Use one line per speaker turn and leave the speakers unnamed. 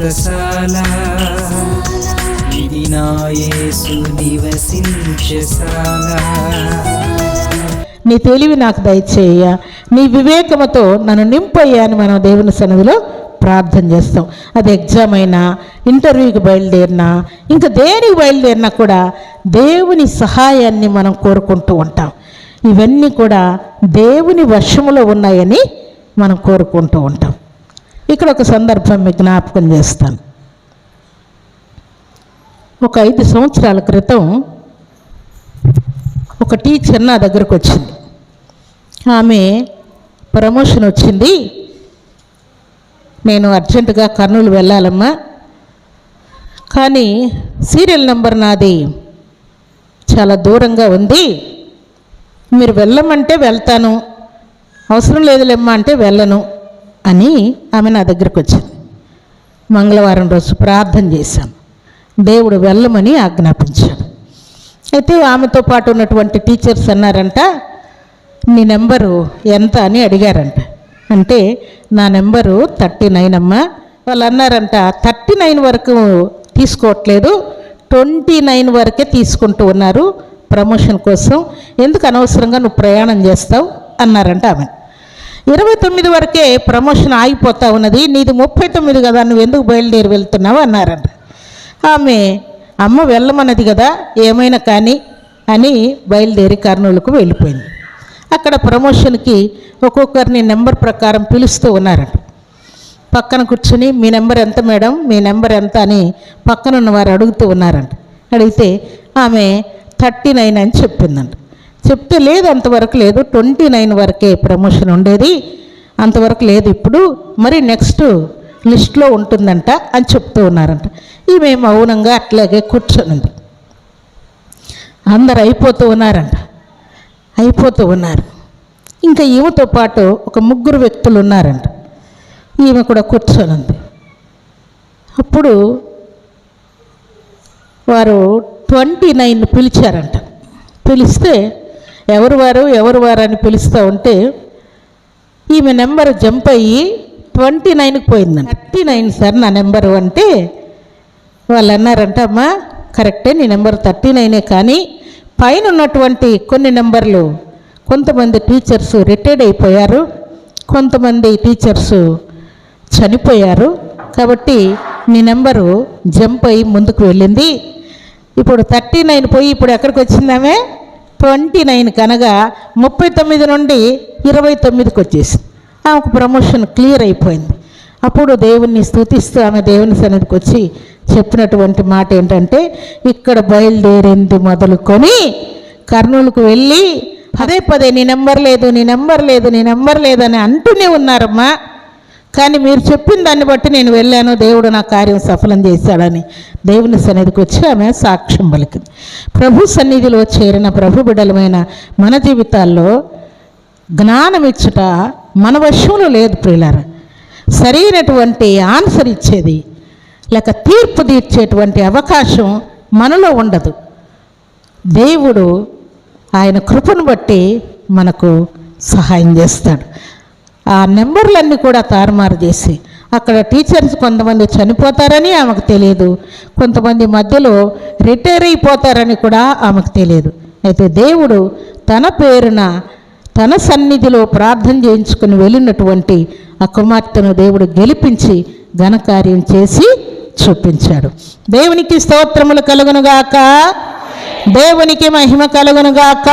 వ్రతశాల ఇది నివసించశాల
నీ తెలివి నాకు దయచేయ. నీ వివేకముతో నన్ను నింపయ్యా అని మనం దేవుని సన్నిధిలో ప్రార్థన చేస్తాం. అది ఎగ్జామ్ అయినా ఇంటర్వ్యూకి బయలుదేరినా ఇంకా దేనికి బయలుదేరినా కూడా దేవుని సహాయాన్ని మనం కోరుకుంటూ ఉంటాం. ఇవన్నీ కూడా దేవుని వర్షములో ఉన్నాయని మనం కోరుకుంటూ ఉంటాం. ఇక్కడ ఒక సందర్భం మీకు జ్ఞాపకం చేస్తాను. ఒక ఐదు సంవత్సరాల క్రితం ఒక టీచర్ నా దగ్గరకు వచ్చింది. ఆమె ప్రమోషన్ వచ్చింది. నేను అర్జెంటుగా కర్నూలు వెళ్ళాలమ్మా. కానీ సీరియల్ నెంబర్ నాది చాలా దూరంగా ఉంది. మీరు వెళ్ళమంటే వెళ్తాను. అవసరం లేదులేమ్మా అంటే వెళ్ళను. అని ఆమె నా దగ్గరకు వచ్చింది. మంగళవారం రోజు ప్రార్థన చేశాం. దేవుడు వెళ్ళమని ఆజ్ఞాపించాడు. అయితే ఆమెతో పాటు ఉన్నటువంటి టీచర్స్ అన్నారంట నీ నెంబరు ఎంత అని అడిగారంట. అంటే నా నెంబరు థర్టీ నైన్ అమ్మా. వాళ్ళు అన్నారంట థర్టీ నైన్ వరకు తీసుకోవట్లేదు. ట్వంటీ నైన్ వరకే తీసుకుంటూ ఉన్నారు ప్రమోషన్ కోసం. ఎందుకు అనవసరంగా నువ్వు ప్రయాణం చేస్తావు? అన్నారంట ఆమె. ఇరవై తొమ్మిది వరకే ప్రమోషన్ ఆగిపోతా ఉన్నది. నీది ముప్పై తొమ్మిది కదా నువ్వు ఎందుకు బయలుదేరి వెళ్తున్నావు అన్నారంట. ఆమె అమ్మ వెళ్ళమన్నది కదా ఏమైనా కానీ అని బయలుదేరి కర్నూలుకు వెళ్ళిపోయింది. అక్కడ ప్రమోషన్కి ఒక్కొక్కరిని నెంబర్ ప్రకారం పిలుస్తూ ఉన్నారంట. పక్కన కూర్చొని మీ నెంబర్ ఎంత మేడం? మీ నెంబర్ ఎంత? అని పక్కనున్న వారు అడుగుతూ ఉన్నారంట. అడిగితే ఆమె థర్టీ నైన్ అని చెప్పిందంట. చెప్తే లేదు అంతవరకు లేదు. ట్వంటీ నైన్ వరకే ప్రమోషన్ ఉండేది. అంతవరకు లేదు ఇప్పుడు. మరి నెక్స్ట్ లిస్ట్లో ఉంటుందంట అని చెప్తూ ఉన్నారంట. ఈమె మౌనంగా అట్లాగే కూర్చొనింది. అందరు అయిపోతూ ఉన్నారంట. అయిపోతూ ఉన్నారు. ఇంకా ఈమెతో పాటు ఒక ముగ్గురు వ్యక్తులు ఉన్నారంట. ఈమె కూడా కూర్చొనింది. అప్పుడు వారు ట్వంటీ నైన్ పిలిచారంట. పిలిస్తే ఎవరు వారు ఎవరు వారు అని పిలుస్తూ ఉంటే ఈమె నెంబర్ జంప్ అయ్యి ట్వంటీ నైన్కి పోయిందండి థర్టీ నైన్ సార్ నా నెంబరు అంటే వాళ్ళు అన్నారంట అమ్మా కరెక్టే నీ నెంబర్ థర్టీ నైనే కానీ పైన ఉన్నటువంటి కొన్ని నెంబర్లు కొంతమంది టీచర్స్ రిటైర్డ్ అయిపోయారు కొంతమంది టీచర్స్ చనిపోయారు కాబట్టి నీ నెంబరు జంప్ అయ్యి ముందుకు వెళ్ళింది. ఇప్పుడు థర్టీ నైన్ పోయి ఇప్పుడు ఎక్కడికి వచ్చిందామే? ట్వంటీ నైన్ కనగా ముప్పై తొమ్మిది నుండి ఇరవై తొమ్మిదికి వచ్చేసింది. ఆమెకు ప్రమోషన్ క్లియర్ అయిపోయింది. అప్పుడు దేవుణ్ణి స్తుతిస్తూ ఆమె దేవుని సన్నిధికి వచ్చి చెప్పినటువంటి మాట ఏంటంటే ఇక్కడ బయలుదేరింది మొదలుకొని కర్నూలుకు వెళ్ళి పదే పదే నీ నెంబర్ లేదు నీ నెంబర్ లేదు నీ నెంబర్ లేదని అంటూనే ఉన్నారమ్మా. కానీ మీరు చెప్పిన దాన్ని బట్టి నేను వెళ్ళాను. దేవుడు నా కార్యం సఫలం చేశాడని దేవుని సన్నిధికి వచ్చి ఆమె సాక్ష్యం పలికింది. ప్రభు సన్నిధిలో చేరిన ప్రభు బిడలమైన మన జీవితాల్లో జ్ఞానం ఇచ్చుట మన వశంలో లేదు ప్రియులారా. సరైనటువంటి ఆన్సర్ ఇచ్చేది లేక తీర్పు తీర్చేటువంటి అవకాశం మనలో ఉండదు. దేవుడు ఆయన కృపను బట్టి మనకు సహాయం చేస్తాడు. ఆ నెంబర్లన్నీ కూడా తారుమారు చేసి అక్కడ టీచర్స్ కొంతమంది చనిపోతారని ఆమెకు తెలియదు. కొంతమంది మధ్యలో రిటైర్ అయిపోతారని కూడా ఆమెకు తెలియదు. అయితే దేవుడు తన పేరున తన సన్నిధిలో ప్రార్థన చేయించుకుని వెళ్ళినటువంటి ఆ కుమార్తెను దేవుడు గెలిపించి ఘనకార్యం చేసి చూపించాడు. దేవునికి స్తోత్రములు కలుగునుగాక. దేవునికి మహిమ కలుగునుగాక.